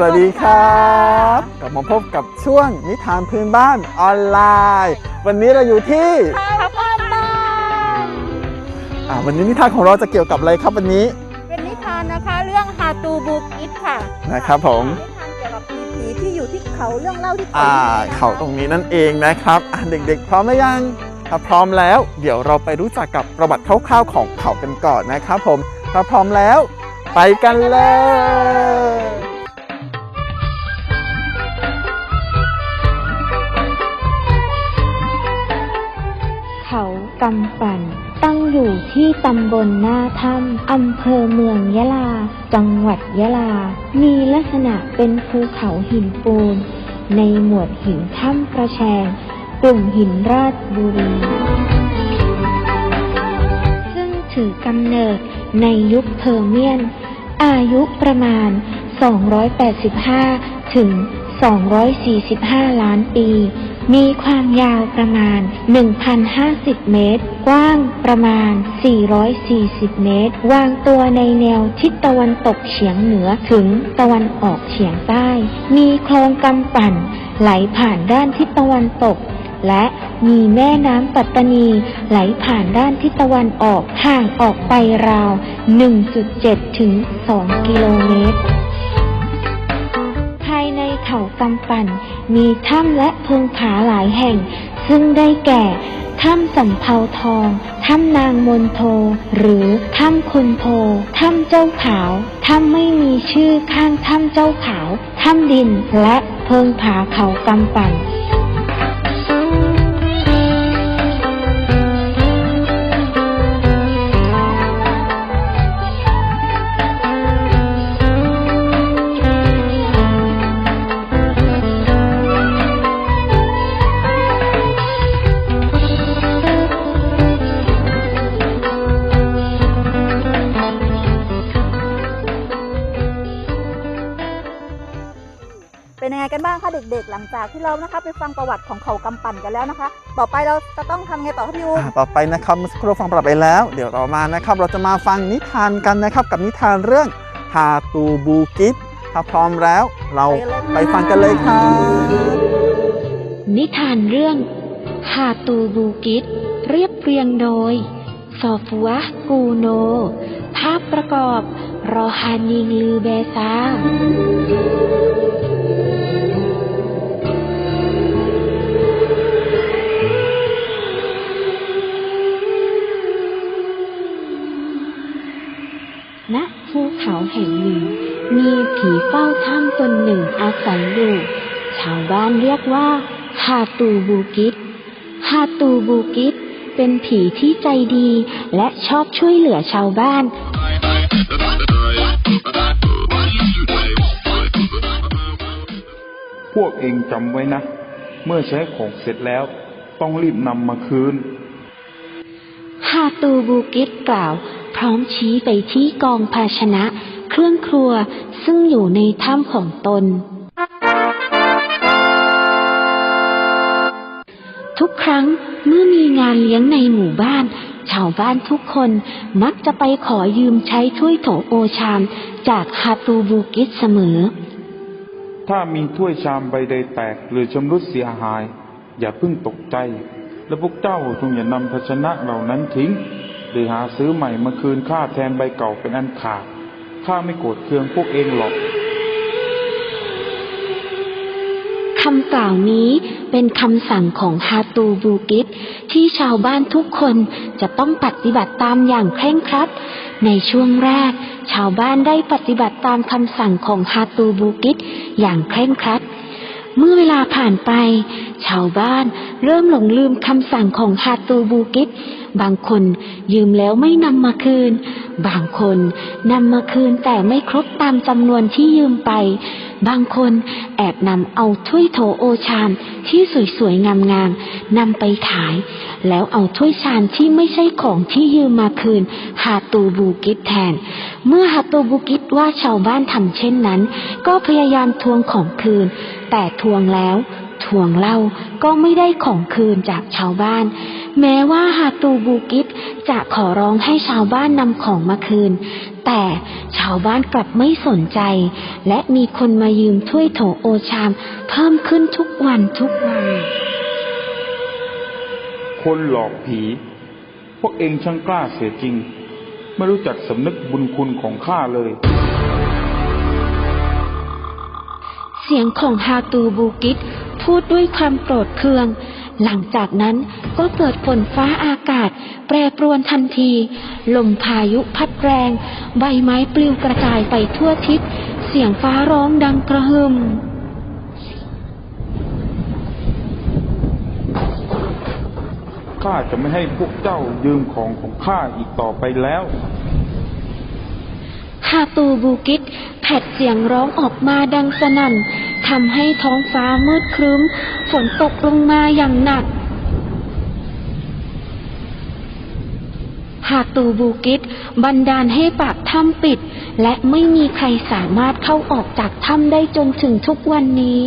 สวัสดีครับกลับมาพบกับช่วงนิทานพื้นบ้านออนไลน์ วันนี้เราอยู่ที่ครับบ้านบ้านอ่าวันนี้นิทานของเราจะเกี่ยวกับอะไรครับวันนี้ เป็นนิทานนะคะเรื่องฮาตูบุกอิฟค่ะนะครับผมนิทานเกี่ยวกับผีผีที่อยู่ที่เขาเรื่องเล่าที่เขาอ่าที่นี่นะคะเขาตรงนี้นั่นเองนะครับอะเด็กๆ พร้อมหรือยังถ้าพร้อมแล้ว เดี๋ยวเราไปรู้จักกับประวัติคร่าวๆของเขากันก่อนนะครับผมถ้าพร้อมแล้ว ไปกันเลยำบลหน้าถ้ำอำเภอเมืองยะลา จังหวัดยะลา มีลักษณะเป็นภูเขาหินปูน ในหมวดหินถ้ำกระแชง กลุ่มหินราชบุรี ซึ่งถือกำเนิดในยุคเพอร์เมียน อายุประมาณ 285 ถึง 245 ล้านปี มีความยาวประมาณ 1,050 เมตร กว้างประมาณ 440 เมตร วางตัวในแนวทิศตะวันตกเฉียงเหนือถึงตะวันออกเฉียงใต้ มีคลองกำปั่น ไหลผ่านด้านทิศตะวันตก และมีแม่น้ำปัตตานี ไหลผ่านด้านทิศตะวันออกห่างออกไปราว 1.7 ถึง 2 กิโลเมตร เขากำปั่น มีถ้ำและเพิงผาหลายแห่ง ซึ่งได้แก่ ถ้ำสำเภาทอง ถ้ำนางมนโท หรือถ้ำคนโทถ้ำเจ้าขาว ถ้ำไม่มีชื่อข้างถ้ำเจ้าขาว ถ้ำดิน และเพิงผาเขากำปั่น เป็นยังไงกันบ้างคะเด็กๆ หลังจากที่เรานะคะไปฟังประวัติของเขากำปั่นกันแล้วนะคะ ต่อไปเราจะต้องทำไงต่อคะพี่อูอ่าต่อไปนะครับเมื่อสักครู่ฟังปรับไปแล้ว เดี๋ยวเรามานะครับ เราจะมาฟังนิทานกันนะครับ กับนิทานเรื่องฮาตูบูกิฟถ้าพร้อมแล้ว เราไปฟังกันเลยครับนิทานเรื่องฮาตูบูกิตเรียบเรียงโดย ซอฟัวกูโน ภาพประกอบ รอฮานิงลือเบซาณภูเขาแห่งหนึ่ง มีผีเฝ้าถ้ำตนหนึ่งอาศัยอยู่ ชาวบ้านเรียกว่าฮาตูบูกิตฮาตูบูกิตเป็นผีที่ใจดีและชอบช่วยเหลือชาวบ้าน พวกเองจำไว้นะ เมื่อใช้ของเสร็จแล้ว ต้องรีบนำมาคืน ฮาตูบูกิตกล่าว พร้อมชี้ไปที่กองภาชนะ เครื่องครัวซึ่งอยู่ในถ้ำของตน ทุกครั้งเมื่อมีงานเลี้ยงในหมู่บ้านาวบ้านทุกคนมักจะไปขอยืมใช้ถ้วยโถโอชามจากฮาตูบูกิตเสมอ ถ้ามีถ้วยชามใบใดแตกหรือชำรุดเสียหาย อย่าเพิ่งตกใจ และพวกเจ้าจงอย่านำภาชนะเหล่านั้นทิ้ง หรือหาซื้อใหม่มาคืนค่าแทนใบเก่าเป็นอันขาดข้าไม่โกรธเคืองพวกเองหรอกคำกล่าวนี้ เป็นคำสั่งของฮาตูบูกิตที่ชาวบ้านทุกคนจะต้องปฏิบัติตามอย่างเคร่งครัด ในช่วงแรก ชาวบ้านได้ปฏิบัติตามคำสั่งของฮาตูบูกิตอย่างเคร่งครัด เมื่อเวลาผ่านไป ชาวบ้านเริ่มหลงลืมคำสั่งของฮาตูบูกิตบางคนยืมแล้วไม่นำมาคืน บางคนนำมาคืนแต่ไม่ครบตามจำนวนที่ยืมไป บางคนแอบนำเอาถ้วยโถโอชามที่สวยๆงามๆนำไปขาย แล้วเอาถ้วยชามที่ไม่ใช่ของที่ยืมมาคืนฮาตูบูกิตแทน เมื่อฮาตูบูกิตว่าชาวบ้านทำเช่นนั้น ก็พยายามทวงของคืน แต่ทวงแล้ว ทวงเล่าก็ไม่ได้ของคืนจากชาวบ้าน แม้ว่าฮาตูบูกิตจะขอร้องให้ชาวบ้านนำของมาคืน แต่ชาวบ้านกลับไม่สนใจ และมีคนมายืมถ้วยโถโอชาม เพิ่มขึ้นทุกวันทุกวัน คนหลอกผี พวกเองช่างกล้าเสียจริง ไม่รู้จักสำนึกบุญคุณของข้าเลย เสียงของฮาตูบูกิตพูดด้วยความโกรธเคือง หลังจากนั้นก็เกิดฝนฟ้าอากาศ แปรปรวนทันที ลมพายุพัดแรง ใบไม้ปลิวกระจายไปทั่วทิศ เสียงฟ้าร้องดังกระหึ่มข้าจะไม่ให้พวกเจ้ายืมของของข้าอีกต่อไปแล้ว ฮาตูบูกิตแผดเสียงร้องออกมาดังสนั่นทำให้ท้องฟ้ามืดครึ้ม ฝนตกลงมาอย่างหนักฮาตูบูกิตบันดาลให้ปากถ้ำปิด และไม่มีใครสามารถเข้าออกจากถ้ำได้จนถึงทุกวันนี้